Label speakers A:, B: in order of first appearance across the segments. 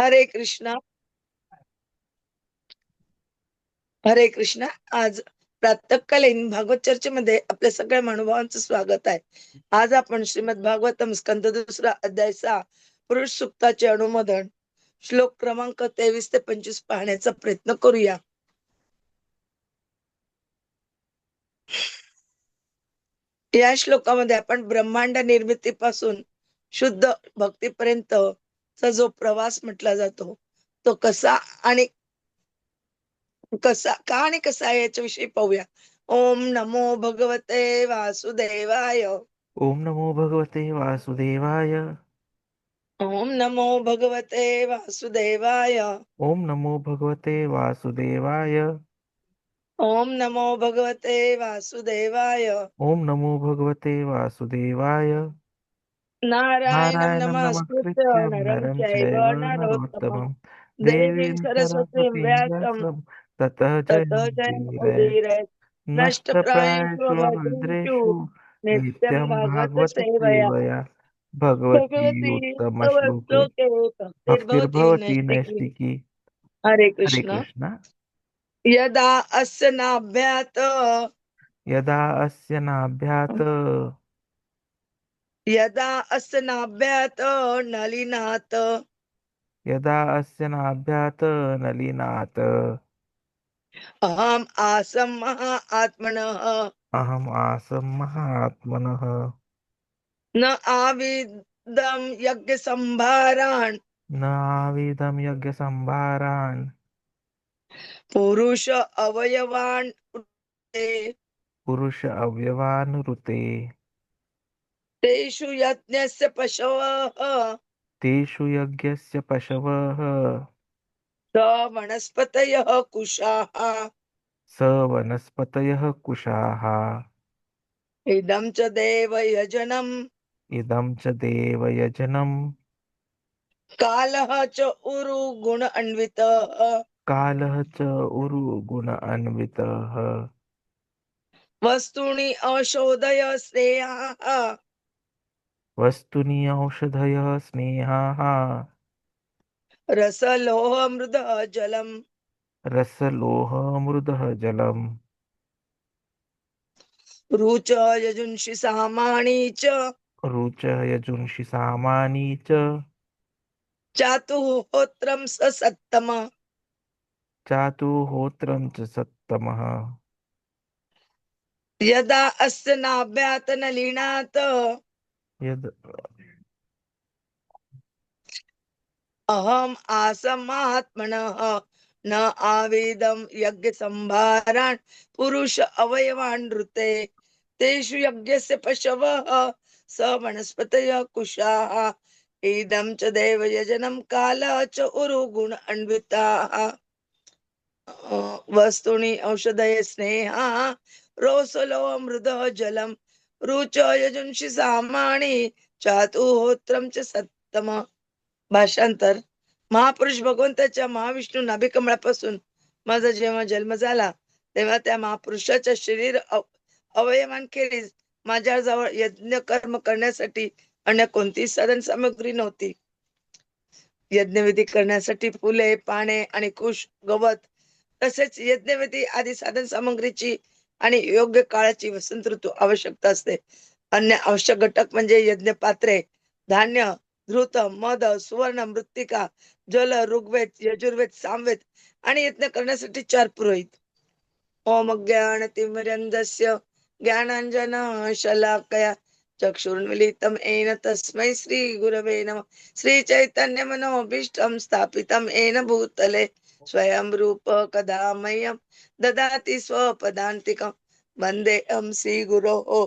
A: हरे कृष्णा. हरे कृष्णा आज प्रातकालीन भागवत चर्चेमध्ये आपल्या सगळ्या महानुभावांचं स्वागत आहे. आज आपण श्रीमद भागवतम स्कंद दुसरा अध्याय सहा पुरुष सुक्ताचे अनुमोदन श्लोक क्रमांक तेवीस ते पंचवीस पाहण्याचा प्रयत्न करूया. या श्लोकामध्ये आपण ब्रह्मांड निर्मितीपासून शुद्ध भक्तीपर्यंत चा जो प्रवास म्हटला जातो तो कसा आणि कसा का आणि कसा याच्याविषयी पाहूया. ओम नमो भगवते वासुदेवाय.
B: ओम नमो भगवते वासुदेवाय.
A: ओम नमो भगवते वासुदेवाय.
B: ओम नमो भगवते वासुदेवाय.
A: ओम नमो भगवते वासुदेवाय.
B: ओम नमो भगवते वासुदेवाय.
A: नारायणं
B: नारायणं
A: नमस्कृत्य
B: नमस्कृत्य
A: नरं
B: नरं
A: चैव
B: चैव
A: नरोत्तमं
B: नरोत्तमं
A: देवीं
B: देवीं
A: सरस्वतीं
B: सरस्वतीं
A: व्यासं
B: व्यासं ततः
A: ततो
B: जयमुदीरये
A: जयमुदीरये
B: नष्टप्रायेषु
A: नष्टप्रायेषु
B: अभद्रेषु
A: नित्यं
B: नित्यं
A: भागवत सेवया भगवती
B: भगवती
A: तव
B: उत्तमश्लोके
A: श्लोके भक्तिर्भवति
B: भक्तिर्भवति
A: नैष्टिकी
B: नैष्टिकी
A: हरे.
B: हरे
A: कृष्ण
B: कृष्ण
A: यदा अस्य नाभ्यात
B: यदा अस्य नाभ्यात्
A: यदा अस्य नाभ्यात नलिनात्
B: यदा अस्य नाभ्यात् नलिनात्
A: अहम् आसं महा आत्मनः
B: अहम् आसं महात्मनः.
A: न आविदं यज्ञसम्भारान्
B: न आविदं यज्ञसम्भारान्
A: पुरुष अवयवान्
B: पुरुष अव्यवानुरुते
A: तेषु यज्ञस्य पशवः।
B: तेषु यज्ञस्य पशवः।
A: स वनस्पतयः कुशाः।
B: स वनस्पतयः कुशाः।
A: इदं च देवयजनम्
B: इदं च देवयजनं।
A: कालः च उरु गुण अन्वितः।
B: कालः च उरुगुण अन्वितः।
A: वस्तूनि औषधय श्रेयाः।
B: वस्तुनि औषधयः स्नेहाः।
A: रसलोह मृदः जलम्
B: रसलोहमृदः जलम्
A: रुच यजुंषि सामानि च।
B: रुच यजुंषि सामानि च।
A: चातुहोत्रं स सत्तम।
B: चातुहोत्रं च सत्तमः।
A: यदा अस्य नाभ्यात नलिनात्
B: यद
A: अहम् आसमात्मनः न आवेदं यज्ञसम्भारान् पुरुष अवयवान् ऋते तेषु यज्ञस्य पशवः स वनस्पतयः कुशाः। इदं च देवयजनं कालः च उरु गुण अन्विताः वस्तूनि औषधय स्नेहा रोसलो मृदः जलम रुच यजुंषि सामाणि चातुहोत्रम च सत्तम। भाषांतर। महापुरुष भगवंताच्या महाविष्णू नाभिकमळापासून माझा जेव्हा जन्म झाला तेव्हा त्या महापुरुषाच्या शरीर अवयवांखेरीज माझ्याजवळ यज्ञ कर्म करण्यासाठी अन्य कोणतीही साधन सामग्री नव्हती. यज्ञविधी करण्यासाठी फुले पाने आणि कुश गवत तसेच यज्ञविधी आदी साधन सामग्रीची आणि योग्य काळाची वसंत ऋतू आवश्यकता असते. अन्य आवश्यक घटक म्हणजे यज्ञ पात्रे धान्य धृत मद सुवर्ण मृत्तिका जल ऋग्वेद यजुर्वेद सामवेद आणि यज्ञ करण्यासाठी चार पुरोहित. ओम ज्ञान तिमरंदस्य ज्ञानांजन शलाकया चक्षुर्मिलितम येन तस्मै श्री गुरवे नम. श्री चैतन्य मनोभीष्टम स्थापितं येन भूतले स्वयं रूप कदा मह्यं ददाति स्वपदांतिकम वन्देऽहं श्रीगुरोः।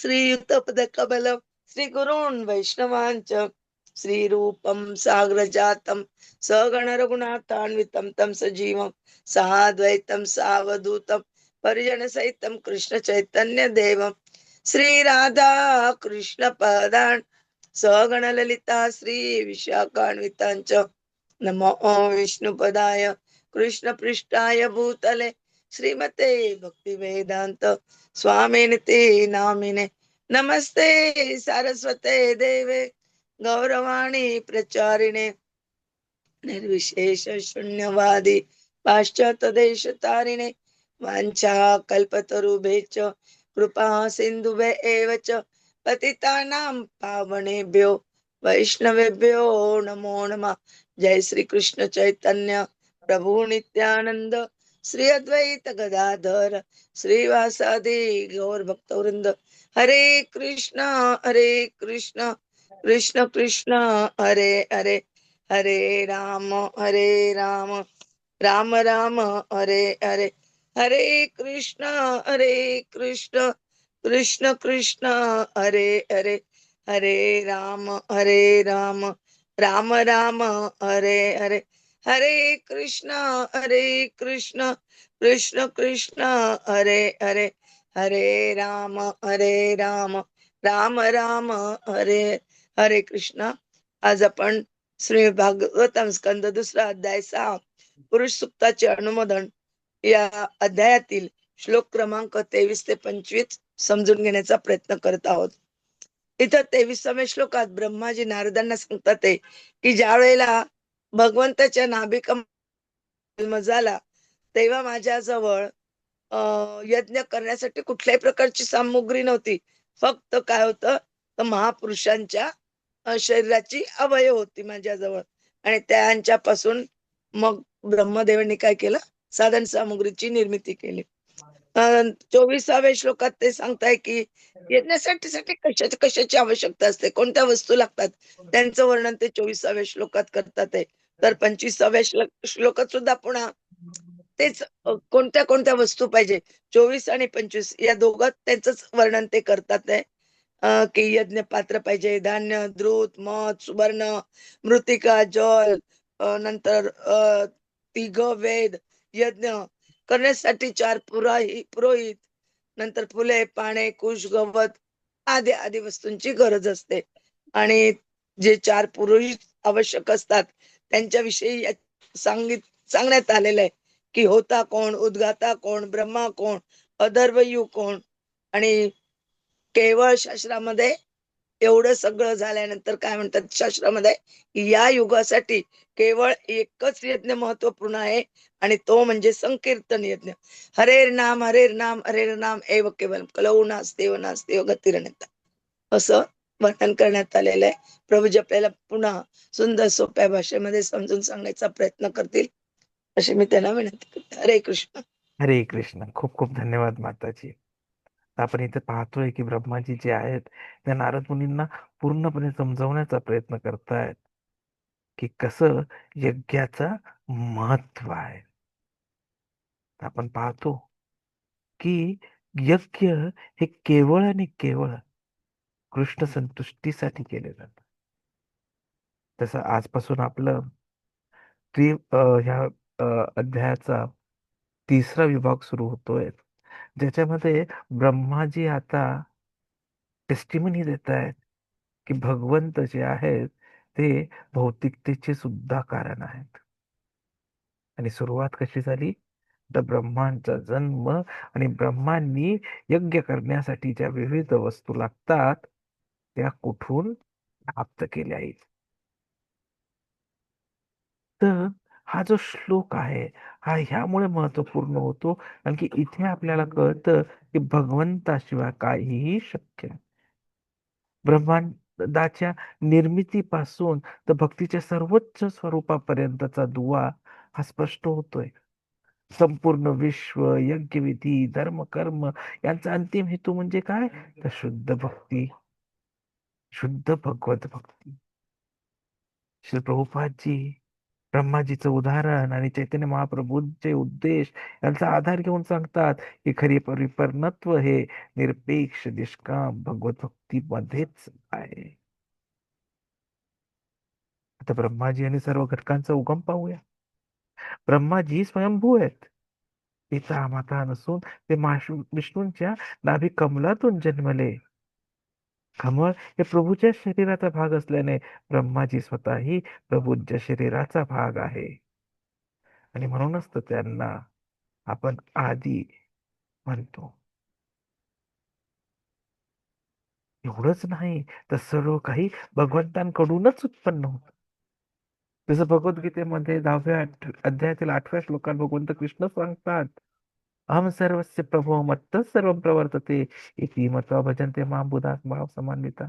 A: श्रीयुतपदकमलं श्रीगुरून् वैष्णवान् च श्रीरूपं साग्रजातं सगणरघुनाथान्वितं तं सजीवं सहाद्वैतं सावधूतं परिजनसहितं कृष्णचैतन्यदेवं। श्रीराधा कृष्णपदान् सगणललिता श्रीविशाखान्विताञ्च। नमो विष्णुपदाय कृष्णपृष्ठाय भूतले श्रीमते भक्तिवेदान्त स्वामिनिते नामिने नमस्ते सारस्वते देवे गौरवाणी प्रचारिणे निर्विशेष शून्यवादी पाश्चात्य देश तारिणे वाञ्छा च कृपा सिन्धुभे एव च पतितानां पावनेभ्यो वैष्णवेभ्यो नमो नमः जय श्री कृष्ण चैतन्य प्रभु नित्यानंद श्री अद्वैत गदाधर श्रीवासादे गौर भक्तवृंद हरे कृष्ण हरे कृष्ण कृष्ण कृष्ण हरे हरे हरे राम हरे राम राम राम हरे हरे हरे कृष्ण हरे कृष्ण कृष्ण कृष्ण हरे हरे हरे राम हरे राम राम राम हरे हरे हरे कृष्ण हरे कृष्ण कृष्ण कृष्ण हरे हरे हरे राम हरे राम राम राम हरे हरे कृष्ण. आज आपण श्री भागवतम स्कंद दुसरा अध्याय सहा पुरुष सुक्ताचे अनुमोदन या अध्यायातील श्लोक क्रमांक तेवीस ते पंचवीस समजून घेण्याचा प्रयत्न करत आहोत. इथं तेवीसाव्या श्लोकात ब्रह्माजी नारदांना सांगतात की ज्या वेळेला भगवंताच्या नाभिक जन्म झाला तेव्हा माझ्याजवळ यज्ञ करण्यासाठी कुठल्याही प्रकारची सामुग्री नव्हती. फक्त काय होतं तर महापुरुषांच्या शरीराची अवयव होती माझ्याजवळ. आणि त्यांच्यापासून मग ब्रह्मदेवांनी काय केलं? साधन सामुग्रीची निर्मिती केली. चोवीसाव्या श्लोकात ते सांगताय की यज्ञासाठी साठी कशाची कशाची आवश्यकता असते? कोणत्या वस्तू लागतात? त्यांचं वर्णन ते चोवीसाव्या श्लोकात करतात आहे. तर पंचवीसाव्या श्लोक श्लोकात सुद्धा पुन्हा तेच कोणत्या कोणत्या वस्तू पाहिजे? चोवीस आणि पंचवीस या दोघात त्यांचंच वर्णन ते करतात आहे. की यज्ञ पात्र पाहिजे धान्य द्रुत मध सुवर्ण मृतिका जल नंतर तिघ वेद यज्ञ करण्यासाठी चार पुराही पुरोहित नंतर फुले पाने कुश गवत आदी आदी वस्तूंची गरज असते. आणि जे चार पुरोहित आवश्यक असतात त्यांच्याविषयी सांगित सांगण्यात आलेलं आहे की होता कोण उद्गाता कोण ब्रह्मा कोण अधर्वयू कोण आणि केवळ शास्त्रामध्ये एवढं सगळं झाल्यानंतर काय म्हणतात शास्त्रामध्ये? या युगासाठी केवळ एकच यज्ञ महत्त्वपूर्ण आहे आणि तो म्हणजे संकीर्तन यज्ञ. हरेर नाम हरेर नाम हरेर नाम एव केवल कलौ नास्ते नास्ते गतिरणता असं वर्णन करण्यात आलेलं आहे. प्रभूजी आपल्याला पुन्हा सुंदर सोप्या भाषेमध्ये समजून सांगण्याचा प्रयत्न करतील अशी मी त्यांना विनंती करते. हरे कृष्ण.
B: हरे कृष्ण. खूप खूप धन्यवाद माताजी. आपण इथे पाहतोय की ब्रह्माजी जे आहेत त्या नारद मुनींना पूर्णपणे समजवण्याचा प्रयत्न करतायत की कसं यज्ञाचा महत्त्व आहे. आपण पाहतो की यज्ञ हे केवळ आणि केवळ कृष्ण संतुष्टीसाठी केले जात तसं आजपासून आपलं त्रि ह्या अध्यायाचा तिसरा विभाग सुरू होतोय. ज्याच्यामध्ये ब्रह्माजी आता टेस्टिमनी देत आहेत की भगवंत जे आहेत ते भौतिकतेचे सुद्धा कारण आहेत. आणि सुरुवात कशी झाली? तर ब्रह्मांचा जन्म आणि ब्रह्मांनी यज्ञ करण्यासाठी ज्या विविध वस्तू लागतात त्या कुठून प्राप्त केल्या आहेत? तर हा जो श्लोक आहे हा ह्यामुळे महत्त्वपूर्ण होतो कारण की इथे आपल्याला कळतं की भगवंताशिवाय काहीही शक्य ब्रह्मांडाच्या निर्मितीपासून तर भक्तीच्या सर्वोच्च स्वरूपापर्यंतचा दुवा हा स्पष्ट होतोय. संपूर्ण विश्व यज्ञविधी धर्म कर्म यांचा अंतिम हेतू म्हणजे काय? तर शुद्ध भक्ती. शुद्ध भगवत भक्ती. श्री प्रभुपादजी ब्रह्माजीचं उदाहरण आणि चैतन्य महाप्रभूंचे उद्देश यांचा आधार घेऊन सांगतात की खरी परिपूर्णत्व हे निरपेक्ष निष्काम भगवत भक्तीमध्येच आहे. आता ब्रह्माजी आणि सर्व घटकांचा उगम पाहूया. ब्रह्माजी स्वयंभू आहेत. पिता माता नसून ते माशु- विष्णूंच्या नाभी कमलातून जन्मले. कमळ हे प्रभूच्या शरीराचा भाग असल्याने ब्रह्माजी स्वतःही प्रभूंच्या शरीराचा भाग आहे. आणि म्हणूनच तर त्यांना आपण आदी म्हणतो. एवढंच नाही तर सर्व काही भगवंतांकडूनच उत्पन्न होत. जसं भगवद्गीतेमध्ये दहाव्या अध्यायातील आठव्या श्लोकात भगवंत कृष्ण सांगतात अहम सर्वस्य प्रभो मत्त सर्व प्रवर्तते इति मत्वा भजनते माम बुधास भाव समान्विता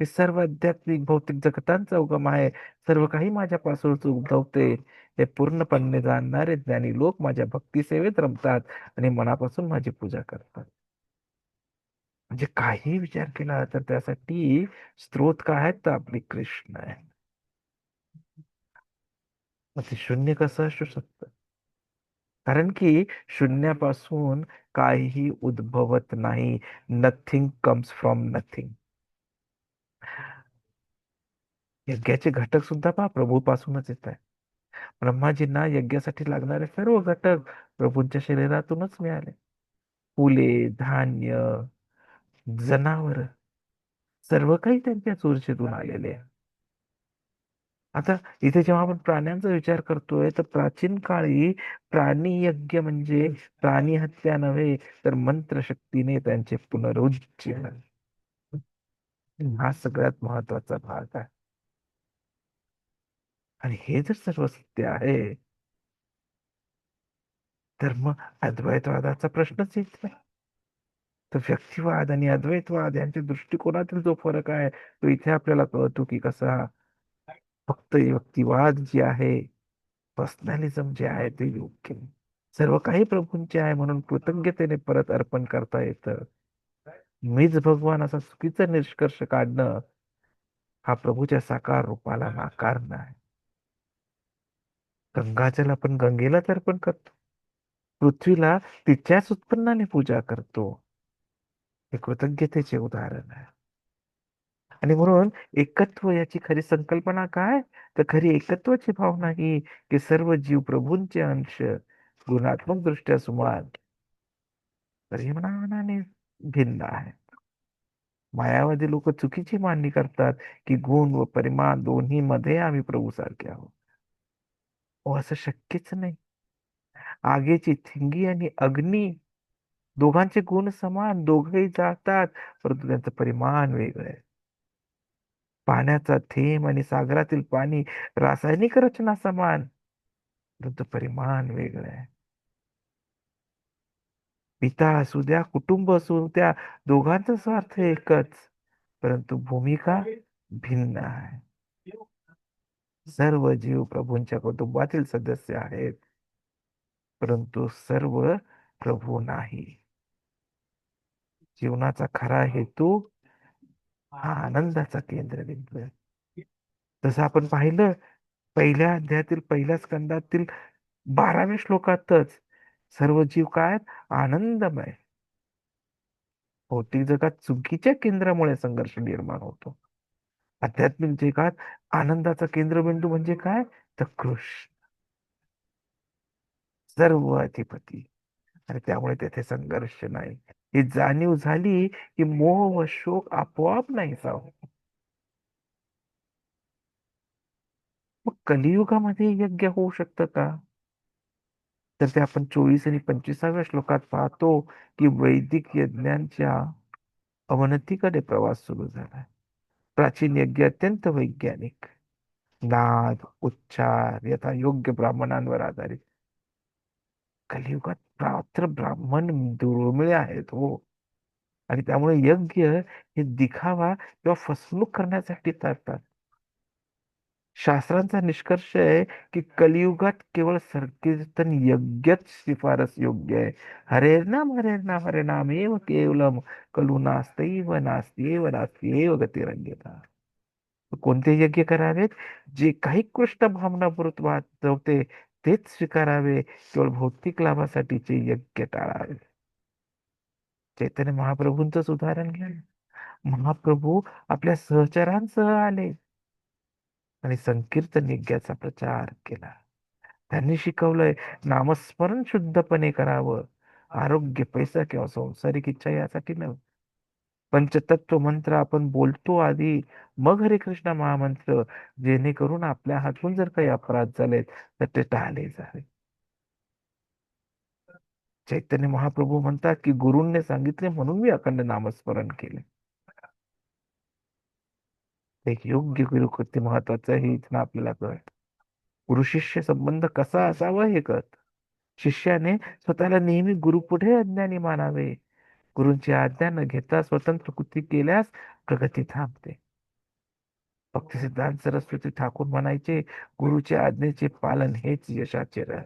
B: हे सर्व आध्यात्मिक भौतिक जगतांचा उगम आहे सर्व काही माझ्यापासूनच उद्भवते हे पूर्णपणे जाणणारे ज्ञानी लोक माझ्या भक्ती सेवेत रमतात आणि मनापासून माझी पूजा करतात। म्हणजे काही विचार केला तर त्यासाठी स्त्रोत काय आहेत तर आपले कृष्ण आहे मग ते शून्य कसं असू शकतं? कारण की शून्यापासून काहीही उद्भवत नाही. नथिंग कम्स फ्रॉम नथिंग यज्ञाचे घटक सुद्धा पहा प्रभूपासूनच येत आहे ब्रह्माजींना यज्ञासाठी लागणारे सर्व घटक प्रभूंच्या शरीरातूनच मिळाले. फुले धान्य जनावर सर्व काही त्यांच्या ऊर्जेतून आलेले आहे आता इथे जेव्हा आपण प्राण्यांचा विचार करतोय तर प्राचीन काळी प्राणी यज्ञ म्हणजे प्राणी हत्या नव्हे तर मंत्रशक्तीने त्यांचे पुनरुज्जीवन. हा सगळ्यात महत्त्वाचा भाग आहे. आणि हे जर सर्व सत्य आहे तर मग अद्वैतवादाचा प्रश्नच येत नाही. तर व्यक्तिवाद आणि अद्वैतवाद यांच्या दृष्टिकोनातील जो फरक आहे तो इथे आपल्याला कळतो की कसा फक्त व्यक्तिवाद जे आहे पर्सनॅलिझम जे आहे ते योग्य सर्व काही प्रभूंचे आहे म्हणून कृतज्ञतेने परत अर्पण करता येतं. मीच भगवान असा चुकीचा निष्कर्ष काढणं हा प्रभूच्या साकार रूपाला नाकारणं आहे गंगाजल आपण गंगेलाच अर्पण करतो. पृथ्वीला तिच्याच उत्पन्नाने पूजा करतो. हे कृतज्ञतेचे उदाहरण आहे. आणि म्हणून एकत्व याची खरी संकल्पना काय? तर खरी एकत्वाची भावना ही की सर्व जीव प्रभूंचे अंश गुणात्मक दृष्ट्या सुमार परिमाणाने भिन्न आहे. मायावादी लोक चुकीची मांडणी करतात की गुण व परिमाण दोन्ही मध्ये आम्ही प्रभू सारखे आहोत असं शक्यच नाही. आगेची थिंगी आणि अग्नी दोघांचे गुण समान दोघेही जातात परंतु त्यांचं परिमाण वेगळं आहे. पाण्याचा थेंब आणि सागरातील पाणी रासायनिक रचना समान. परंतु परिमाण वेगळं आहे. पिता असू द्या कुटुंब असू त्या दोघांचा स्वार्थ एकच. परंतु भूमिका भिन्न आहे. सर्व जीव प्रभूंच्या कुटुंबातील सदस्य आहेत. परंतु सर्व प्रभू नाही. जीवनाचा खरा हेतू हा आनंदाचा केंद्रबिंदू आहे. जसं आपण पाहिलं पहिल्या अध्यायातील पहिल्या स्कंदातील बाराव्या श्लोकातच सर्व जीव काय? आनंदमय. भौतिक जगात चुकीच्या केंद्रामुळे संघर्ष निर्माण होतो. आध्यात्मिक जगात आनंदाचा केंद्रबिंदू म्हणजे काय? तर कृष्ण. सर्व अधिपती. आणि त्यामुळे तेथे संघर्ष नाही. ही जाणीव झाली की मोह व शोक आपोआप नाही होतो मग कलियुगामध्ये यज्ञ होऊ शकतं का? तर ते आपण चोवीस आणि पंचवीसाव्या श्लोकात पाहतो की वैदिक यज्ञांच्या अवनतीकडे प्रवास सुरू झाला. प्राचीन यज्ञ अत्यंत वैज्ञानिक. नाद, उच्चार, यथा योग्य ब्राह्मणांवर आधारित. कलियुगात मात्र ब्राह्मण दुर्मिळ आहेत हो. आणि त्यामुळे यज्ञ हे दिखावा किंवा फसवणूक करण्यासाठी चालतात शास्त्रांचा निष्कर्ष आहे की कलियुगात केवळ संकीर्तन यज्ञच शिफारस योग्य आहे. हरे नाम हरे नाम हरे नाम एव केवलम कलू नास्ति एव नास्त्येव गतिरंग्यता कोणते यज्ञ करावेत? जे काही कृष्ण भावनापूर्वक वाचवते तेच स्वीकारावे केवळ भौतिक लाभासाठीचे यज्ञ टाळावे. चैतन्य महाप्रभूंच उदाहरण घ्या. महाप्रभू आपल्या सहचरांसह आले. आणि संकीर्तन यज्ञाचा प्रचार केला. त्यांनी शिकवलंय नामस्मरण शुद्धपणे करावं. आरोग्य पैसा किंवा संसारिक इच्छा यासाठी नव्हे. पंचतत्व मंत्र आपण बोलतो आधी मग हरे कृष्ण महामंत्र जेणेकरून आपल्या हातून जर काही अपराध झालेत तर ते टाळले जावे. चैतन्य महाप्रभू म्हणतात की गुरूंनी सांगितले म्हणून मी अखंड नामस्मरण केले. एक योग्य गुरु किती महत्वाचं हे इथं आपल्याला कळत गुरु शिष्य संबंध कसा असावा हे कळत. शिष्याने स्वतःला नेहमी गुरु पुढे अज्ञानी मानावे. गुरूंची आज्ञा न घेता स्वतंत्र कृती केल्यास प्रगती थांबते. भक्ती सिद्धांत सरस्वती ठाकूर म्हणायचे गुरुच्या आज्ञेचे पालन हेच यशाचे राह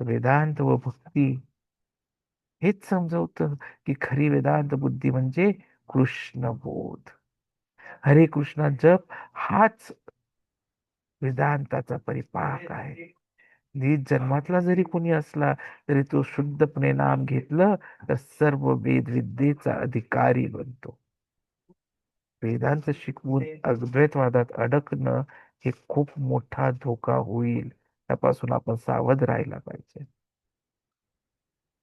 B: वेदांत व भक्ती हेच समजवतं की खरी वेदांत बुद्धी म्हणजे कृष्ण बोध. हरे कृष्ण जप हाच वेदांताचा परिपाक आहे. नीच जन्मातला जरी कोणी असला तरी तो शुद्धपणे नाम घेतलं तर सर्व वेद विद्येचा अधिकारी बनतो. वेदांत शिकवून अद्वैतवादात अडकणं हे खूप मोठा धोका होईल त्यापासून आपण सावध राहायला पाहिजे.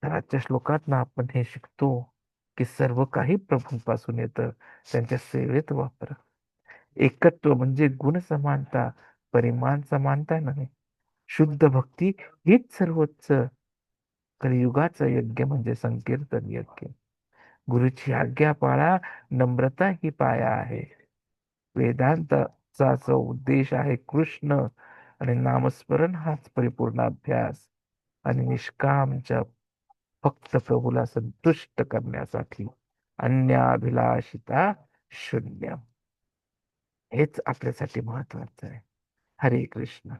B: तर आजच्या श्लोकात आपण हे शिकतो की सर्व काही प्रभूंपासून येतं त्यांच्या सेवेत वापर. एकत्व म्हणजे गुण समानता परिमाण समानता नव्हे. शुद्ध भक्ती हीच सर्वोच्च कलियुगाचं यज्ञ म्हणजे संकीर्तन यज्ञ. गुरुची आज्ञा पाळा नम्रता ही पाया आहे. वेदांताचा जो उद्देश आहे कृष्ण आणि नामस्मरण हाच परिपूर्ण अभ्यास आणि निष्कामच्या फक्त प्रभूला संतुष्ट करण्यासाठी अन्याभिलाषिता शून्य. हेच आपल्यासाठी महत्वाचं आहे. हरे कृष्ण.